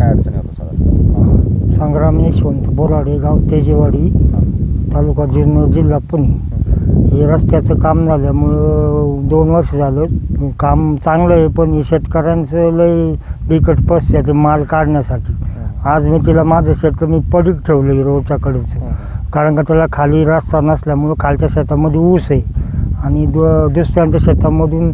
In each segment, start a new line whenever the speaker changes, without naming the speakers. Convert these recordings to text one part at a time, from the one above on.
काय अडचणी होतं साधारण?
संग्राम यशवंत बोराडे गाव तेजेवाडी तालुका जुन्नर जिल्हा पुणे. हे रस्त्याचं काम झाल्यामुळं दोन वर्ष झालं. काम चांगलं आहे पण हे शेतकऱ्यांचं लय बिकट परिस्थिती माल काढण्यासाठी. आज मी तिला माझं शेत मी पडीक ठेवलं आहे रोडच्याकडेच कारण का त्याला खाली रस्ता नसल्यामुळं खालच्या शेतामध्ये ऊस आहे. आणि दु दुसऱ्यांच्या शेतामधून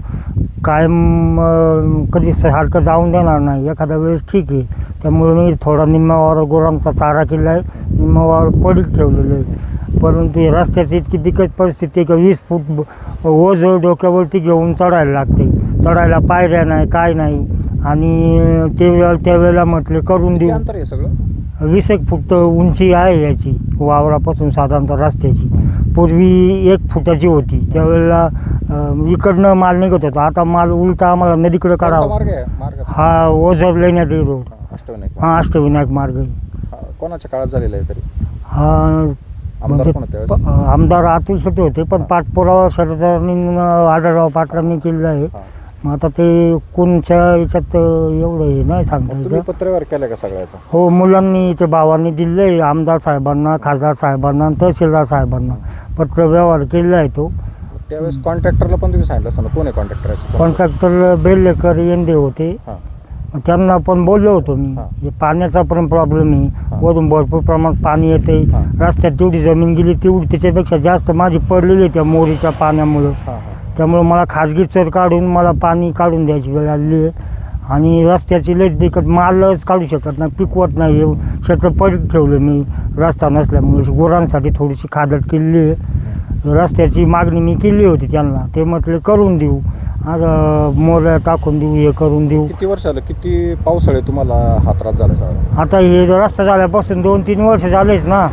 कायम अं, कधी सारखं जाऊन देणार नाही. एखाद्या वेळेस ठीक आहे. त्यामुळे मी थोडा निम्म्यावर गोरांचा चारा केला आहे. निम्म्यावर पडीक ठेवलेलं आहे. परंतु रस्त्याची इतकी बिकट परिस्थिती आहे का वीस फूट ब- ओझ डोक्यावरती घेऊन चढायला लागते. चढायला पायऱ्या नाही काय नाही. आणि ते वेळ त्यावेळेला म्हटले करून
किती
देऊ.
अंतर आहे सगळं?
वीस एक फूट उंची आहे याची वावरापासून साधारणतः रस्त्याची. पूर्वी एक फुटाची होती. त्यावेळेला अं, इकडनं माल निघत होता. आता माल उलटा आम्हाला नदीकडे
कोणता
काढावा.
मार्ग आहे? मार्ग
हा ओझर लेण्यात
अष्टविनायक
हा अष्टविनायक मार्ग आहे.
हा, कोणाच्या काळात झालेला आहे तरी?
हा
आमदार
म्हणजे
कोण होते
प-
त्यावेळेस?
आमदार अतुल शेट्टी होते पण पाठपुरावा शरदांनी आढळराव पाटलांनी केलेला आहे.
हा.
मग आता ते कोणच्या याच्यात एवढं हे नाही सांगता
तुम्ही
यायचं
पत्रव्यवहार केला का सगळ्याचा?
हो मुलांनी ते भावांनी दिले आहे आमदार साहेबांना खासदार साहेबांना आणि तहसीलदार साहेबांना. पत्र व्यवहार केलेला आहे तो.
त्यावेळेस कॉन्ट्रॅक्टरला पण तुम्ही सांगितलं असं ना कोण आहे कॉन्ट्रॅक्टर
कॉन्ट्रॅक्टर बेल्लेकर येंदे होते.
हां.
त्यांना पण बोललो होतो मी.
हा.
हे पाण्याचा पण प्रॉब्लेम
हा.
आहे वरून भरपूर प्रमाणात पाणी येते
हा.
रस्त्यात तेवढी जमीन गेली तेवढी त्याच्यापेक्षा जास्त माझी पडलेली आहे त्या मोरीच्या पाण्यामुळं.
हां.
त्यामुळं मला खाजगी चर काढून मला पाणी काढून द्यायची वेळ आली आहे. आणि रस्त्याची लयच बिकट मालच काढू शकत नाही पिकवत नाही हे क्षेत्र पडीक ठेवलं मी रस्ता नसल्यामुळे गुरांसाठी थोडीशी खादट केलेली आहे. रस्त्याची मागणी मी केली होती त्यांना. ते म्हटले करून देऊ. आज मोऱ्या टाकून देऊ हे करून देऊ.
किती वर्ष आलं किती पावसाळे तुम्हाला हा त्रास झाला? साधारण
आता हे रस्ता झाल्यापासून दोन तीन वर्ष झालेच ना.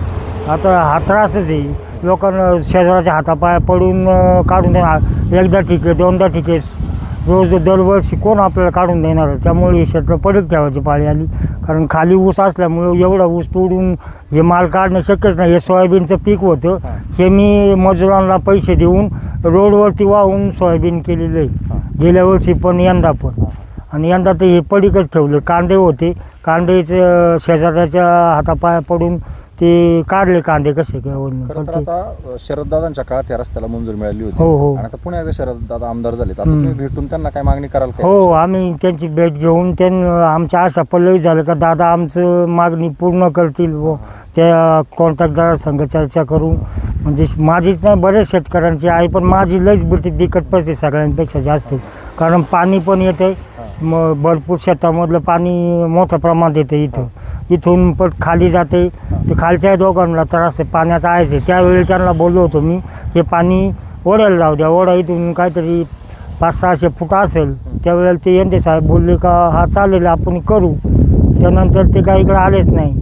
आता हा त्रासच आहे. लोकांना शेजाराच्या हातापाया पडून काढून देणार. एकदा ठीक आहे दोनदा ठीक आहे. रोज दरवर्षी कोण आपल्याला काढून देणार? आहे? त्यामुळे हे क्षेत्र पडीक ठेवायची पाळी आली. कारण खाली ऊस असल्यामुळे एवढा ऊस तोडून हे माल काढणं शक्यच नाही. हे सोयाबीनचं पीक होतं.
हां.
मी मजुरांना पैसे देऊन रोडवरती वाहून सोयाबीन केलेलं आहे. गेल्या वर्षी पण यंदा पण. आणि यंदा ते हे पडीकच ठेवले. कांदे होते. कांदेचे शेजाऱ्याच्या हातापाया पडून ते काढले कांदे कसे काय वरून.
खरं
पण
तर
ते-
आता शरददादांच्या काळात या रस्त्याला मंजूर मिळाली होती
हो, हो.
आणि आता पुन्हा एकदा शरददादा आमदार झाले आता
हम्म.
तुम्ही भेटून त्यांना काय मागणी कराल का
हो आम्ही त्यांची भेट घेऊन त्यांना आमच्या आशा पल्लवी झालं का दादा आमचं मागणी पूर्ण करतील व त्या कॉन्ट्रॅक्टदार संघ चर्चा करून म्हणजे माझीच नाही बरेच शेतकऱ्यांची आहे पण माझी लईच बिकट बिकट परिस्थिती सगळ्यांपेक्षा जास्त कारण पाणी पण येते मग भरपूर शेतामधलं पाणी मोठ्या प्रमाणात येते इथं. इथून पण खाली जाते. ते खालच्या दोघांना त्रास पाण्याचा आहेच आहे. त्यावेळी त्यांना बोललो होतो मी हे पाणी ओढ्याला लावू द्या. ओढा इथून काहीतरी पाच सहाशे फूट असेल. त्यावेळेला ते यंदे साहेब बोलले का हा चालेल आपण करू. त्यानंतर ते काही इकडे आलेच नाही.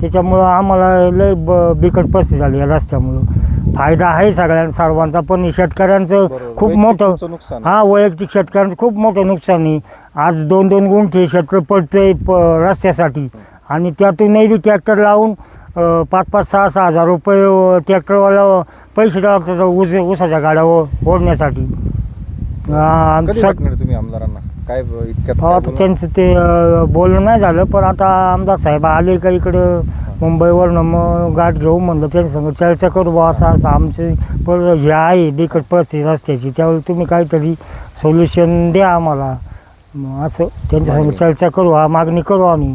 त्याच्यामुळं आम्हाला लय ब बिकट परिस्थिती झाली या रस्त्यामुळं. फायदा आहे सगळ्यांना सर्वांचा पण शेतकऱ्यांचं
बरोबर.
खूप मोठं
नुकसान.
हा वैयक्तिक शेतकऱ्यांचं खूप मोठं नुकसान आहे आज दोन दोन गुंठे क्षेत्र पडतंय प रस्त्यासाठी आणि त्यातूनही बी ट्रॅक्टर लावून अं, पाच पाच सहा सहा हजार रुपये अं, ट्रॅक्टरवाला पैसे टाकतात ऊस ऊसाच्या गाड्या ओ- ओढण्यासाठी अं,
कधी
सर-
भेटणार तुम्ही आमदारांना काय ब- इतक्यात
हो
काय
आता
बोलणार?
त्यांचं ते अं, बोलणं नाही झालं पण आता आमदार साहेब आले का इकडं मुंबईवरनं मग गाठ घेऊ म्हणलं त्यांच्या संग चर्चा करू बा असं असं आमचे पण हे आहे बिकट परिस्थिती रस्त्याची त्यावेळी तुम्ही काहीतरी सोल्युशन द्या आम्हाला मग असं त्यांच्या संग
मागणी.
चर्चा करू हा मागणी करू आम्ही